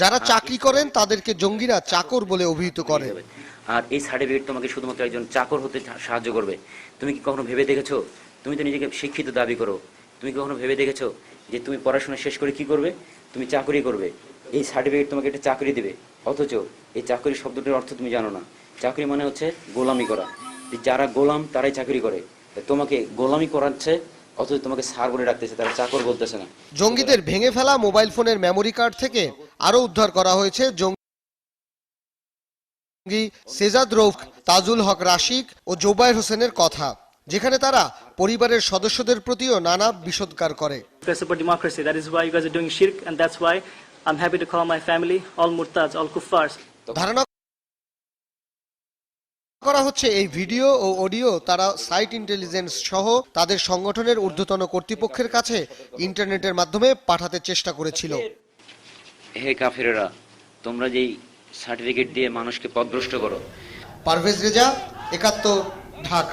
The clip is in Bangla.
যারা চাকরি করেন তাদেরকে জঙ্গিরা চাকর বলে অভিহিত করে। আর এই সার্টিফিকেট তোমাকে শুধুমাত্র একজন চাকর হতে সাহায্য করবে। তুমি কি কখনো ভেবে দেখেছ? তুমি তো নিজেকে শিক্ষিত দাবি করো। তুমি কি কখনো ভেবে দেখেছ যে তুমি পড়াশোনা শেষ করে কি করবে? তুমি চাকরি করবে। এই সার্টিফিকেট তোমাকে একটা চাকরি দেবে। অথচ এই চাকরি শব্দটির অর্থ তুমি জানো না। চাকরি মানে হচ্ছে গোলামি করা। যারা গোলাম তারাই চাকরি করে। তোমাকে গোলামি করাচ্ছে অথচ তোমাকে সার বলে ডাকতেছে। তারা চাকর বলতেছে না। জঙ্গিদের ভেঙে ফেলা মোবাইল ফোনের মেমোরি কার্ড থেকে আরও উদ্ধার করা হয়েছে। জঙ্গি সেজাদ রৌফ তাজুল হক রাশিক ও জোবায়ের হোসেনের কথা যেখানে তারা পরিবারের সদস্যদের প্রতিও নানা বিষোদ্গার করে. ধারণা করা হচ্ছে এই ভিডিও ও অডিও তারা সাইট ইন্টেলিজেন্স সহ তাদের সংগঠনের ঊর্ধ্বতন কর্তৃপক্ষের কাছে ইন্টারনেটের মাধ্যমে পাঠাতে চেষ্টা করেছিল। হে কাফেরেরা তোমরা যেই সার্টিফিকেট দিয়ে মানুষকে পদভ্রষ্ট করো। পারভেজ রেজা একাত্তর ঢাকা।